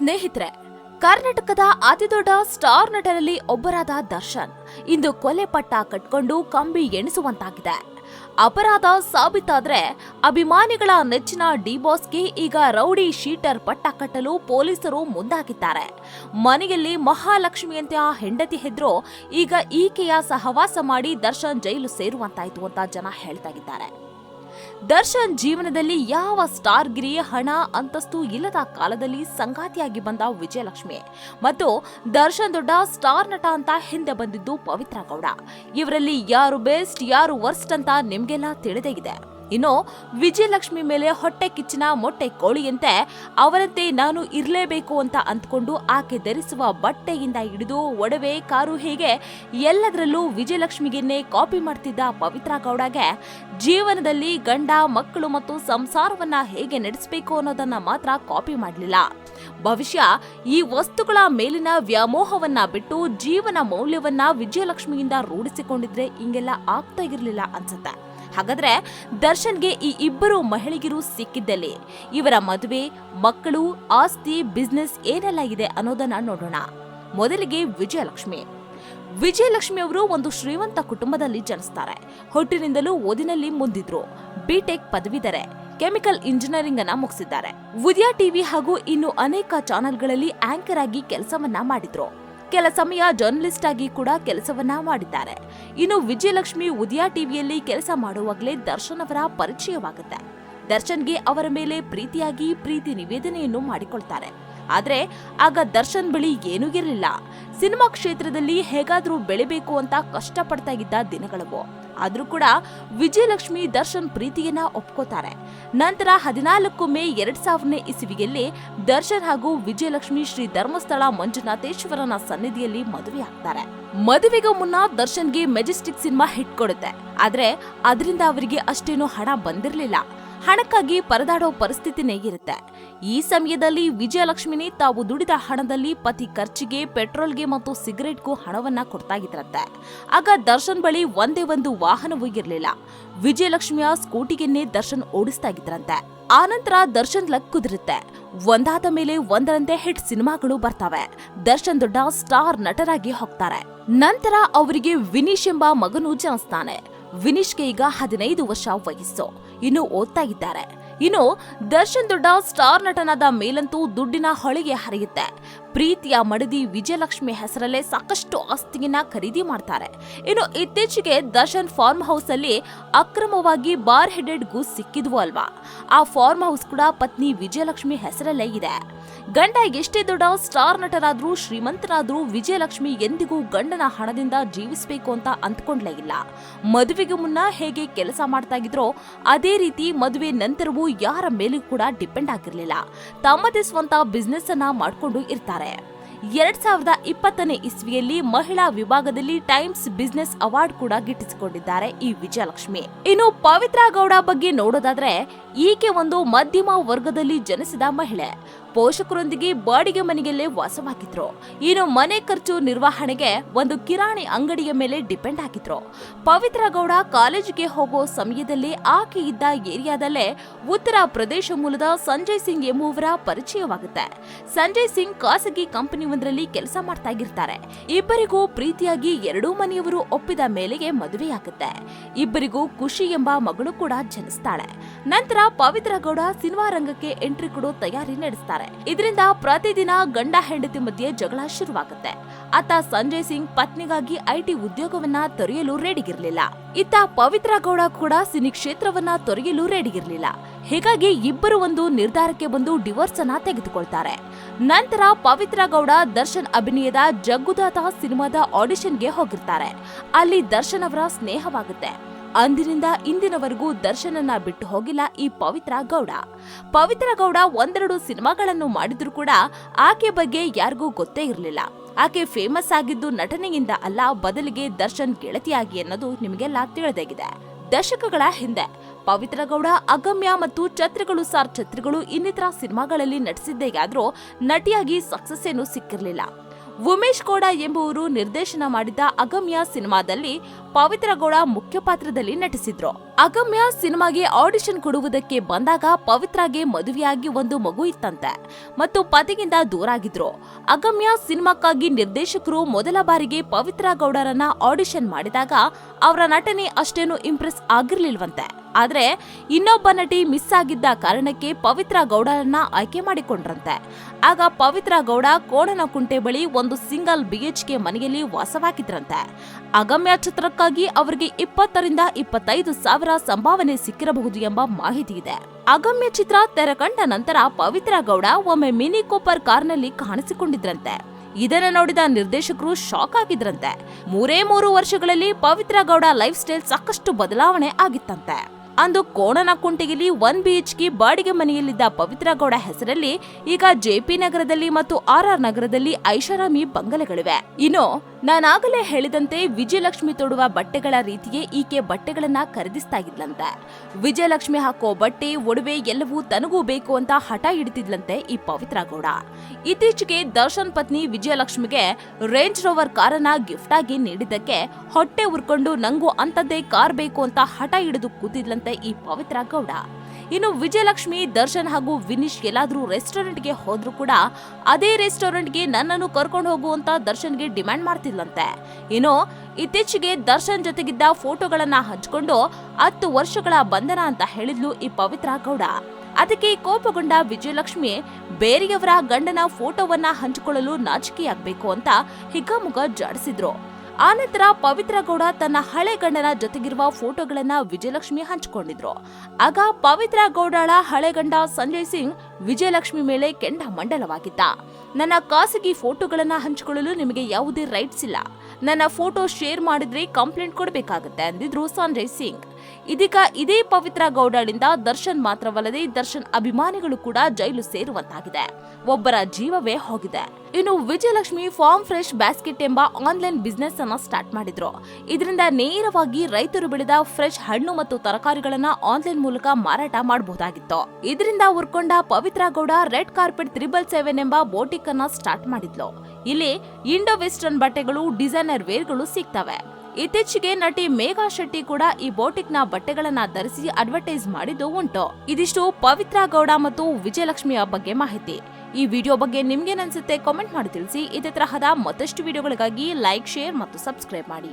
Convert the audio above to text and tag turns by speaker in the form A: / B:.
A: ಸ್ನೇಹಿತರೆ, ಕರ್ನಾಟಕದ ಅತಿದೊಡ್ಡ ಸ್ಟಾರ್ ನಟರಲ್ಲಿ ಒಬ್ಬರಾದ ದರ್ಶನ್ ಇಂದು ಕೊಲೆ ಪಟ್ಟ ಕಟ್ಕೊಂಡು ಕಂಬಿ ಎಣಿಸುವಂತಾಗಿದೆ. ಅಪರಾಧ ಸಾಬೀತಾದ್ರೆ ಅಭಿಮಾನಿಗಳ ನೆಚ್ಚಿನ ಡಿ ಬಾಸ್ಗೆ ಈಗ ರೌಡಿ ಶೀಟರ್ ಪಟ್ಟ ಕಟ್ಟಲು ಪೊಲೀಸರು ಮುಂದಾಗಿದ್ದಾರೆ. ಮನೆಯಲ್ಲಿ ಮಹಾಲಕ್ಷ್ಮಿಯಂತೆ ಆ ಹೆಂಡತಿ ಹೆದ್ರು ಈಗ ಈಕೆಯ ಸಹವಾಸ ಮಾಡಿ ದರ್ಶನ್ ಜೈಲು ಸೇರುವಂತಾಯಿತು ಅಂತ ಜನ ಹೇಳ್ತಾ ಇದ್ದಾರೆ. ದರ್ಶನ್ ಜೀವನದಲ್ಲಿ ಯಾವ ಸ್ಟಾರ್ ಗಿರಿ ಹಣ, ಅಂತಸ್ತು ಇಲ್ಲದ ಕಾಲದಲ್ಲಿ ಸಂಗಾತಿಯಾಗಿ ಬಂದ ವಿಜಯಲಕ್ಷ್ಮಿ. ಮತ್ತು ದರ್ಶನ್ ದೊಡ್ಡ ಸ್ಟಾರ್ ನಟ ಅಂತ ಹಿಂದೆ ಬಂದಿದ್ದು ಪವಿತ್ರ ಗೌಡ. ಇವರಲ್ಲಿ ಯಾರು ಬೆಸ್ಟ್, ಯಾರು ವರ್ಸ್ಟ್ ಅಂತ ನಿಮಗೆಲ್ಲ ತಿಳಿದೇ ಇದೆ. ಇನ್ನು ವಿಜಯಲಕ್ಷ್ಮಿ ಮೇಲೆ ಹೊಟ್ಟೆ ಕಿಚ್ಚಿನ ಮೊಟ್ಟೆ ಕೋಳಿಯಂತೆ ಅವರಂತೆ ನಾನು ಇರಲೇಬೇಕು ಅಂತ ಅಂದ್ಕೊಂಡು ಆಕೆ ಧರಿಸುವ ಬಟ್ಟೆಯಿಂದ ಹಿಡಿದು ಒಡವೆ, ಕಾರು ಹೀಗೆ ಎಲ್ಲದರಲ್ಲೂ ವಿಜಯಲಕ್ಷ್ಮಿಗೆನ್ನೇ ಕಾಪಿ ಮಾಡ್ತಿದ್ದ ಪವಿತ್ರ ಗೌಡಗೆ ಜೀವನದಲ್ಲಿ ಗಂಡ, ಮಕ್ಕಳು ಮತ್ತು ಸಂಸಾರವನ್ನ ಹೇಗೆ ನಡೆಸಬೇಕು ಅನ್ನೋದನ್ನ ಮಾತ್ರ ಕಾಪಿ ಮಾಡಲಿಲ್ಲ. ಭವಿಷ್ಯ ಈ ವಸ್ತುಗಳ ಮೇಲಿನ ವ್ಯಾಮೋಹವನ್ನ ಬಿಟ್ಟು ಜೀವನ ಮೌಲ್ಯವನ್ನ ವಿಜಯಲಕ್ಷ್ಮಿಯಿಂದ ರೂಢಿಸಿಕೊಂಡಿದ್ರೆ ಹಿಂಗೆಲ್ಲ ಆಗ್ತಾ ಇರಲಿಲ್ಲ ಅನ್ಸುತ್ತೆ. ಹಾಗಾದ್ರೆ ದರ್ಶನ್ಗೆ ಈ ಇಬ್ಬರು ಮಹಿಳೆಯರು ಸಿಕ್ಕಿದ್ದಲ್ಲಿ ಇವರ ಮದುವೆ, ಮಕ್ಕಳು, ಆಸ್ತಿ ಬಿಸ್ನೆಸ್ ಏನೆಲ್ಲ ಇದೆ ಅನ್ನೋದನ್ನ ನೋಡೋಣ. ಮೊದಲಿಗೆ ವಿಜಯಲಕ್ಷ್ಮಿ. ವಿಜಯಲಕ್ಷ್ಮಿ ಅವರು ಒಂದು ಶ್ರೀಮಂತ ಕುಟುಂಬದಲ್ಲಿ ಜನಿಸ್ತಾರೆ. ಹುಟ್ಟಿನಿಂದಲೂ ಓದಿನಲ್ಲಿ ಮುಂದಿದ್ರು. ಬಿಟೆಕ್ ಪದವಿದರೆ ಕೆಮಿಕಲ್ ಇಂಜಿನಿಯರಿಂಗ್ ಅನ್ನ ಮುಗಿಸಿದ್ದಾರೆ. ಉದಯ ಟಿವಿ ಹಾಗೂ ಇನ್ನು ಅನೇಕ ಚಾನೆಲ್ಗಳಲ್ಲಿ ಆಂಕರ್ ಆಗಿ ಕೆಲಸವನ್ನ ಮಾಡಿದ್ರು. ಕೆಲ ಸಮಯ ಜರ್ನಲಿಸ್ಟ್ ಆಗಿ ಕೂಡ ಕೆಲಸವನ್ನ ಮಾಡಿದ್ದಾರೆ. ಇನ್ನು ವಿಜಯಲಕ್ಷ್ಮಿ ಉದಯ ಟಿವಿಯಲ್ಲಿ ಕೆಲಸ ಮಾಡುವಾಗಲೇ ದರ್ಶನ್ ಅವರ ಪರಿಚಯವಾಗುತ್ತೆ. ದರ್ಶನ್ಗೆ ಅವರ ಮೇಲೆ ಪ್ರೀತಿಯಾಗಿ ಪ್ರೀತಿ ನಿವೇದನೆಯನ್ನು ಮಾಡಿಕೊಳ್ತಾರೆ. ಆದ್ರೆ ಆಗ ದರ್ಶನ್ ಬಳಿ ಏನೂ ಇರಲಿಲ್ಲ. ಸಿನಿಮಾ ಕ್ಷೇತ್ರದಲ್ಲಿ ಹೇಗಾದ್ರೂ ಬೆಳಿಬೇಕು ಅಂತ ಕಷ್ಟಪಡ್ತಾ ಇದ್ದ ದಿನಗಳವು. ಆದ್ರೂ ಕೂಡ ವಿಜಯಲಕ್ಷ್ಮಿ ದರ್ಶನ್ ಪ್ರೀತಿಯನ್ನ ಒಪ್ಕೋತಾರೆ. ನಂತರ ಹದಿನಾಲ್ಕು ಮೇ ಎರಡ್ ಸಾವಿರನೇ ಇಸವಿಯಲ್ಲಿ ದರ್ಶನ್ ಹಾಗೂ ವಿಜಯಲಕ್ಷ್ಮಿ ಶ್ರೀ ಧರ್ಮಸ್ಥಳ ಮಂಜುನಾಥೇಶ್ವರನ ಸನ್ನಿಧಿಯಲ್ಲಿ ಮದುವೆ ಆಗ್ತಾರೆ. ಮದುವೆಗೂ ಮುನ್ನ ದರ್ಶನ್ಗೆ ಮೆಜೆಸ್ಟಿಕ್ ಸಿನಿಮಾ ಹಿಟ್ ಕೊಡುತ್ತೆ. ಆದ್ರೆ ಅದರಿಂದ ಅವರಿಗೆ ಅಷ್ಟೇನು ಹಣ ಬಂದಿರಲಿಲ್ಲ. ಹಣಕ್ಕಾಗಿ ಪರದಾಡೋ ಪರಿಸ್ಥಿತಿನೇ ಇರುತ್ತೆ. ಈ ಸಮಯದಲ್ಲಿ ವಿಜಯಲಕ್ಷ್ಮಿನಿ ತಾವು ದುಡಿದ ಹಣದಲ್ಲಿ ಪತಿ ಖರ್ಚಿಗೆ, ಪೆಟ್ರೋಲ್ಗೆ ಮತ್ತು ಸಿಗರೇಟ್ಗೂ ಹಣವನ್ನ ಕೊಡ್ತಾ ಇದ್ರಂತೆ ಆಗ ದರ್ಶನ್ ಬಳಿ ಒಂದೇ ಒಂದು ವಾಹನವೂ ಇರಲಿಲ್ಲ. ವಿಜಯಲಕ್ಷ್ಮಿಯ ಸ್ಕೂಟಿಗೆನ್ನೇ ದರ್ಶನ್ ಓಡಿಸ್ತಾ ಇದ್ರಂತೆ ಆನಂತರ ದರ್ಶನ್ ಲಕ್ ಕುದುರುತ್ತೆ. ಒಂದಾದ ಮೇಲೆ ಒಂದರಂತೆ ಹಿಟ್ ಸಿನಿಮಾಗಳು ಬರ್ತವೆ. ದರ್ಶನ್ ದೊಡ್ಡ ಸ್ಟಾರ್ ನಟರಾಗಿ ಹೋಗ್ತಾರೆ. ನಂತರ ಅವರಿಗೆ ವಿನೀಶ್ ಎಂಬ ಮಗನು ಜನಿಸ್ತಾನೆ. ವಿನೀಶ್ಗೆ ಈಗ ಹದಿನೈದು ವರ್ಷ ವಯಸ್ಸು. ಇನ್ನು ಓದ್ತಾ ಇದ್ದಾರೆ. ಇನ್ನು ದರ್ಶನ್ ದೊಡ್ಡ ಸ್ಟಾರ್ ನಟನಾದ ಮೇಲಂತೂ ದುಡ್ಡಿನ ಹೊಳೆಗೆ ಹರಿಯುತ್ತೆ. ಪ್ರೀತಿಯ ಮಡದಿ ವಿಜಯಲಕ್ಷ್ಮಿ ಹೆಸರಲ್ಲೇ ಸಾಕಷ್ಟು ಆಸ್ತಿಯನ್ನ ಖರೀದಿ ಮಾಡ್ತಾರೆ. ಇನ್ನು ಇತ್ತೀಚೆಗೆ ದರ್ಶನ್ ಫಾರ್ಮ್ ಹೌಸ್ ಅಲ್ಲಿ ಅಕ್ರಮವಾಗಿ ಬಾರ್ ಹೆಡೆಡ್ ಗೂಸ್ ಸಿಕ್ಕಿದ್ವು ಅಲ್ವಾ? ಆ ಫಾರ್ಮ್ ಹೌಸ್ ಕೂಡ ಪತ್ನಿ ವಿಜಯಲಕ್ಷ್ಮಿ ಹೆಸರಲ್ಲೇ ಇದೆ. ಗಂಡ ಎಷ್ಟೇ ದೊಡ್ಡ ಸ್ಟಾರ್ ನಟರಾದ್ರೂ ಶ್ರೀಮಂತರಾದ್ರೂ ವಿಜಯಲಕ್ಷ್ಮಿ ಎಂದಿಗೂ ಗಂಡನ ಹಣದಿಂದ ಜೀವಿಸಬೇಕು ಅಂತ ಅಂದ್ಕೊಂಡ್ಲೇ ಇಲ್ಲ. ಮದುವೆಗೆ ಮುನ್ನ ಹೇಗೆ ಕೆಲಸ ಮಾಡ್ತಾ ಇದ್ರೋ ಅದೇ ರೀತಿ ಮದುವೆ ನಂತರವೂ ಯಾರ ಮೇಲೂ ಕೂಡ ಡಿಪೆಂಡ್ ಆಗಿರಲಿಲ್ಲ. ತಮ್ಮದೇ ಸ್ವಂತ ಬಿಸ್ನೆಸ್ ಅನ್ನ ಮಾಡಿಕೊಂಡು ಇರ್ತಾರೆ. ಎರಡ್ ಸಾವಿರದ ಇಪ್ಪತ್ತನೇ ಇಸ್ವಿಯಲ್ಲಿ ಮಹಿಳಾ ವಿಭಾಗದಲ್ಲಿ ಟೈಮ್ಸ್ ಬಿಸ್ನೆಸ್ ಅವಾರ್ಡ್ ಕೂಡ ಗಿಟ್ಟಿಸಿಕೊಂಡಿದ್ದಾರೆ ಈ ವಿಜಯಲಕ್ಷ್ಮಿ. ಇನ್ನು ಪವಿತ್ರ ಗೌಡ ಬಗ್ಗೆ ನೋಡೋದಾದ್ರೆ, ಈಕೆ ಒಂದು ಮಧ್ಯಮ ವರ್ಗದಲ್ಲಿ ಜನಿಸಿದ ಮಹಿಳೆ. ಪೋಷಕರೊಂದಿಗೆ ಬಾಡಿಗೆ ಮನೆಯಲ್ಲೇ ವಾಸವಾಗಿದ್ರು. ಇನ್ನು ಮನೆ ಖರ್ಚು ನಿರ್ವಹಣೆಗೆ ಒಂದು ಕಿರಾಣಿ ಅಂಗಡಿಯ ಮೇಲೆ ಡಿಪೆಂಡ್ ಆಗಿದ್ರು. ಪವಿತ್ರ ಗೌಡ ಕಾಲೇಜಿಗೆ ಹೋಗೋ ಸಮಯದಲ್ಲಿ ಆಕೆ ಇದ್ದ ಏರಿಯಾದಲ್ಲೇ ಉತ್ತರ ಪ್ರದೇಶ ಮೂಲದ ಸಂಜಯ್ ಸಿಂಗ್ ಎಂಬುವರ ಪರಿಚಯವಾಗುತ್ತೆ. ಸಂಜಯ್ ಸಿಂಗ್ ಖಾಸಗಿ ಕಂಪನಿ ಒಂದರಲ್ಲಿ ಕೆಲಸ ಮಾಡ್ತಾ ಇರ್ತಾರೆ. ಇಬ್ಬರಿಗೂ ಪ್ರೀತಿಯಾಗಿ ಎರಡೂ ಮನೆಯವರು ಒಪ್ಪಿದ ಮೇಲೆಗೆ ಮದುವೆಯಾಗುತ್ತೆ. ಇಬ್ಬರಿಗೂ ಖುಷಿ ಎಂಬ ಮಗಳು ಕೂಡ ಜನಿಸ್ತಾಳೆ. ನಂತರ ಪವಿತ್ರ ಗೌಡ ಸಿನಿಮಾ ರಂಗಕ್ಕೆ ಎಂಟ್ರಿ ಕೊಡೋ ತಯಾರಿ ನಡೆಸ್ತಾರೆ. ಇದರಿಂದ ಪ್ರತಿದಿನ ಗಂಡ ಹೆಂಡತಿ ಮಧ್ಯೆ ಜಗಳ ಶುರುವಾಗುತ್ತೆ. ಆತ ಸಂಜಯ್ ಸಿಂಗ್ ಪತ್ನಿಗಾಗಿ ಐಟಿ ಉದ್ಯೋಗವನ್ನ ತೊರೆಯಲು ರೆಡಿಗಿರ್ಲಿಲ್ಲ. ಇತ್ತ ಪವಿತ್ರ ಗೌಡ ಕೂಡ ಸಿನಿ ಕ್ಷೇತ್ರವನ್ನ ತೊರೆಯಲು ರೆಡಿಗಿರ್ಲಿಲ್ಲ. ಹೀಗಾಗಿ ಇಬ್ಬರು ಒಂದು ನಿರ್ಧಾರಕ್ಕೆ ಬಂದು ಡಿವೋರ್ಸ್ ಅನ್ನ ತೆಗೆದುಕೊಳ್ತಾರೆ. ನಂತರ ಪವಿತ್ರ ಗೌಡ ದರ್ಶನ್ ಅಭಿನಯದ ಜಗ್ಗುದಾತ ಸಿನಿಮಾದ ಆಡಿಷನ್ಗೆ ಹೋಗಿರ್ತಾರೆ. ಅಲ್ಲಿ ದರ್ಶನ್ ಅವರ ಸ್ನೇಹವಾಗುತ್ತೆ. ಅಂದಿನಿಂದ ಇಂದಿನವರೆಗೂ ದರ್ಶನನ್ನ ಬಿಟ್ಟು ಹೋಗಿಲ್ಲ ಈ ಪವಿತ್ರ ಗೌಡ. ಪವಿತ್ರ ಗೌಡ ಒಂದೆರಡು ಸಿನಿಮಾಗಳನ್ನು ಮಾಡಿದ್ರು ಕೂಡ ಆಕೆ ಬಗ್ಗೆ ಯಾರಿಗೂ ಗೊತ್ತೇ ಇರಲಿಲ್ಲ. ಆಕೆ ಫೇಮಸ್ ಆಗಿದ್ದು ನಟನೆಯಿಂದ ಅಲ್ಲ, ಬದಲಿಗೆ ದರ್ಶನ್ ಗೆಳತಿಯಾಗಿ ಅನ್ನೋದು ನಿಮಗೆಲ್ಲ ತಿಳಿದಾಗಿದೆ. ದಶಕಗಳ ಹಿಂದೆ ಪವಿತ್ರ ಗೌಡ, ಅಗಮ್ಯ ಮತ್ತು ಛತ್ರಿಗಳು ಸಾರ್ ಛತ್ರಿಗಳು ಇನ್ನಿತರ ಸಿನಿಮಾಗಳಲ್ಲಿ ನಟಿಸಿದ್ದೇಗಾದ್ರೂ ನಟಿಯಾಗಿ ಸಕ್ಸಸ್ ಏನು ಸಿಕ್ಕಿರ್ಲಿಲ್ಲ. ಉಮೇಶ್ ಗೌಡ ಎಂಬುವರು ನಿರ್ದೇಶನ ಮಾಡಿದ ಅಗಮ್ಯ ಸಿನಿಮಾದಲ್ಲಿ ಪವಿತ್ರ ಗೌಡ ಮುಖ್ಯ ಪಾತ್ರದಲ್ಲಿ ನಟಿಸಿದ್ರು. ಅಗಮ್ಯ ಸಿನಿಮಾಗೆ ಆಡಿಷನ್ ಕೊಡುವುದಕ್ಕೆ ಬಂದಾಗ ಪವಿತ್ರಗೆ ಮದುವೆಯಾಗಿ ಒಂದು ಮಗು ಇತ್ತಂತೆ ಮತ್ತು ಪತಿಗಿಂತ ದೂರಾಗಿದ್ರು. ಅಗಮ್ಯ ಸಿನಿಮಾಕ್ಕಾಗಿ ನಿರ್ದೇಶಕರು ಮೊದಲ ಬಾರಿಗೆ ಪವಿತ್ರ ಗೌಡರನ್ನ ಆಡಿಷನ್ ಮಾಡಿದಾಗ ಅವರ ನಟನೆ ಅಷ್ಟೇನು ಇಂಪ್ರೆಸ್ ಆಗಿರ್ಲಿಲ್ವಂತೆ. ಆದ್ರೆ ಇನ್ನೊಬ್ಬ ನಟಿ ಮಿಸ್ ಆಗಿದ್ದ ಕಾರಣಕ್ಕೆ ಪವಿತ್ರ ಗೌಡರನ್ನ ಆಯ್ಕೆ ಮಾಡಿಕೊಂಡ್ರಂತೆ. ಆಗ ಪವಿತ್ರ ಗೌಡ ಕೋಣನಕುಂಟೆ ಬಳಿ ಒಂದು ಸಿಂಗಲ್ ಬಿಎಚ್ಕೆ ಮನೆಯಲ್ಲಿ ವಾಸವಾಗಿದ್ರಂತೆ. ಅಗಮ್ಯ ಚಿತ್ರಕ್ಕಾಗಿ ಅವರಿಗೆ ಇಪ್ಪತ್ತರಿಂದ ಇಪ್ಪತ್ತೈದು ಸಾವಿರ ಸಂಭಾವನೆ ಸಿಕ್ಕಿರಬಹುದು ಎಂಬ ಮಾಹಿತಿ ಇದೆ. ಅಗಮ್ಯ ಚಿತ್ರ ತೆರೆಕಂಡ ನಂತರ ಪವಿತ್ರ ಗೌಡ ಒಮ್ಮೆ ಮಿನಿ ಕೂಪರ್ ಕಾರ್ನಲ್ಲಿ ಕಾಣಿಸಿಕೊಂಡಿದ್ರಂತೆ. ಇದನ್ನ ನೋಡಿದ ನಿರ್ದೇಶಕರು ಶಾಕ್ ಆಗಿದ್ರಂತೆ. ಮೂರೇ ಮೂರು ವರ್ಷಗಳಲ್ಲಿ ಪವಿತ್ರ ಗೌಡ ಲೈಫ್ ಸ್ಟೈಲ್ ಸಾಕಷ್ಟು ಬದಲಾವಣೆ ಆಗಿತ್ತಂತೆ. ಅಂದು ಕೋಣನ ಕುಂಟಿಗಿಲಿ ಒನ್ ಬಿಎಚ್ಕೆ ಬಾಡಿಗೆ ಮನೆಯಲ್ಲಿದ್ದ ಪವಿತ್ರ ಗೌಡ ಹೆಸರಲ್ಲಿ ಈಗ ಜೆಪಿ ನಗರದಲ್ಲಿ ಮತ್ತು ಆರ್ ಆರ್ ನಗರದಲ್ಲಿ ಐಷಾರಾಮಿ ಬಂಗಲೆಗಳಿವೆ. ಇನ್ನು ನಾನಾಗಲೇ ಹೇಳಿದಂತೆ ವಿಜಯಲಕ್ಷ್ಮಿ ತೊಡುವ ಬಟ್ಟೆಗಳ ರೀತಿಯೇ ಈಕೆ ಬಟ್ಟೆಗಳನ್ನ ಖರೀದಿಸ್ತಾ ಇದ್ಲಂತೆ. ವಿಜಯಲಕ್ಷ್ಮಿ ಹಾಕೋ ಬಟ್ಟೆ, ಒಡವೆ ಎಲ್ಲವೂ ತನಗೂ ಬೇಕು ಅಂತ ಹಠ ಹಿಡಿತಿದ್ಲಂತೆ ಈ ಪವಿತ್ರ ಗೌಡ. ಇತ್ತೀಚೆಗೆ ದರ್ಶನ್ ಪತ್ನಿ ವಿಜಯಲಕ್ಷ್ಮಿಗೆ ರೇಂಜ್ ರೋವರ್ ಕಾರನ್ನ ಗಿಫ್ಟ್ ಆಗಿ ನೀಡಿದ್ದಕ್ಕೆ ಹೊಟ್ಟೆ ಉರ್ಕೊಂಡು ನಂಗೂ ಅಂತದ್ದೇ ಕಾರ್ ಬೇಕು ಅಂತ ಹಠ ಹಿಡಿದು ಕೂತಿದ್ಲಂತೆ ಈ ಪವಿತ್ರ ಗೌಡ. ಇನ್ನು ವಿಜಯಲಕ್ಷ್ಮಿ, ದರ್ಶನ್ ಹಾಗೂ ವಿನಿಶ್ ಎಲ್ಲಾದ್ರೂ ರೆಸ್ಟೋರೆಂಟ್ಗೆ ಹೋದ್ರು ಕೂಡ ಅದೇ ರೆಸ್ಟೋರೆಂಟ್ಗೆ ನನ್ನನ್ನು ಕರ್ಕೊಂಡು ಹೋಗುವಂತ ದರ್ಶನ್ಗೆ ಡಿಮ್ಯಾಂಡ್ ಮಾಡ್ತಿದ್ಲಂತೆ. ಇನ್ನು ಇತ್ತೀಚೆಗೆ ದರ್ಶನ್ ಜೊತೆಗಿದ್ದ ಫೋಟೋಗಳನ್ನ ಹಂಚ್ಕೊಂಡು ಹತ್ತು ವರ್ಷಗಳ ಬಂಧನ ಅಂತ ಹೇಳಿದ್ಲು ಈ ಪವಿತ್ರ ಗೌಡ. ಅದಕ್ಕೆ ಕೋಪಗೊಂಡ ವಿಜಯಲಕ್ಷ್ಮಿ ಬೇರೆಯವರ ಗಂಡನ ಫೋಟೋವನ್ನ ಹಂಚಿಕೊಳ್ಳಲು ನಾಚಿಕೆಯಾಗಬೇಕು ಅಂತ ಹಿಗ್ಗಾಮುಗ ಜಾಡಿಸಿದ್ರು. ಆನಂತರ ಪವಿತ್ರ ಗೌಡ ತನ್ನ ಹಳೆ ಗಂಡನ ಜೊತೆಗಿರುವ ಫೋಟೋಗಳನ್ನ ವಿಜಯಲಕ್ಷ್ಮಿ ಹಂಚಿಕೊಂಡಿದ್ರು. ಆಗ ಪವಿತ್ರ ಗೌಡಳ ಹಳೆ ಗಂಡ ಸಂಜಯ್ ಸಿಂಗ್ ವಿಜಯಲಕ್ಷ್ಮಿ ಮೇಲೆ ಕೆಂಡ ಮಂಡಲವಾಗಿದ್ದ. ನನ್ನ ಖಾಸಗಿ ಫೋಟೋಗಳನ್ನ ಹಂಚಿಕೊಳ್ಳಲು ನಿಮಗೆ ಯಾವುದೇ ರೈಟ್ಸ್ ಇಲ್ಲ. ನನ್ನ ಫೋಟೋ ಶೇರ್ ಮಾಡಿದ್ರೆ ಕಂಪ್ಲೇಂಟ್ ಕೊಡಬೇಕಾಗುತ್ತೆ, ಅಂದಿದ್ರು ಸಂಜಯ್ ಸಿಂಗ್. ಇದೀಗ ಇದೇ ಪವಿತ್ರ ಗೌಡಾಳಿಂದ ದರ್ಶನ್ ಮಾತ್ರವಲ್ಲದೆ ದರ್ಶನ್ ಅಭಿಮಾನಿಗಳು ಕೂಡ ಜೈಲು ಸೇರುವಂತಾಗಿದೆ. ಒಬ್ಬರ ಜೀವವೇ ಹೋಗಿದೆ. ಇನ್ನು ವಿಜಯಲಕ್ಷ್ಮಿ ಫಾರ್ಮ್ ಫ್ರೆಶ್ ಬ್ಯಾಸ್ಕೆಟ್ ಎಂಬ ಆನ್ಲೈನ್ ಬಿಸ್ನೆಸ್ ಅನ್ನ ಸ್ಟಾರ್ಟ್ ಮಾಡಿದ್ರು. ಇದರಿಂದ ನೇರವಾಗಿ ರೈತರು ಬೆಳೆದ ಫ್ರೆಶ್ ಹಣ್ಣು ಮತ್ತು ತರಕಾರಿಗಳನ್ನ ಆನ್ಲೈನ್ ಮೂಲಕ ಮಾರಾಟ ಮಾಡಬಹುದಾಗಿತ್ತು. ಇದರಿಂದ ಉರ್ಕೊಂಡ Pavithra Gowda red carpet triple seven ಎಂಬ ಬೋಟಿಕ್ ಅನ್ನ ಸ್ಟಾರ್ಟ್ ಮಾಡಿದ್ಲು. ಇಲ್ಲಿ ಇಂಡೋ ವೆಸ್ಟರ್ನ್ ಬಟ್ಟೆಗಳು, ಡಿಸೈನರ್ ವೇರ್ಗಳು ಸಿಗ್ತವೆ. ಇತ್ತೀಚೆಗೆ ನಟಿ ಮೇಘಾ ಶೆಟ್ಟಿ ಕೂಡ ಈ ಬೋಟಿಕ್ನ ಬಟ್ಟೆಗಳನ್ನ ಧರಿಸಿ ಅಡ್ವರ್ಟೈಸ್ ಮಾಡಿದ್ದು ಉಂಟು. ಇದಿಷ್ಟು ಪವಿತ್ರ ಗೌಡ ಮತ್ತು ವಿಜಯಲಕ್ಷ್ಮಿಯ ಬಗ್ಗೆ ಮಾಹಿತಿ. ಈ ವಿಡಿಯೋ ಬಗ್ಗೆ ನಿಮ್ಗೇನನ್ಸುತ್ತೆ ಕಾಮೆಂಟ್ ಮಾಡಿ ತಿಳಿಸಿ. ಇದೇ ತರಹದ ಮತ್ತಷ್ಟು ವಿಡಿಯೋಗಳಿಗಾಗಿ ಲೈಕ್ ಶೇರ್ ಮತ್ತು ಸಬ್ಸ್ಕ್ರೈಬ್ ಮಾಡಿ.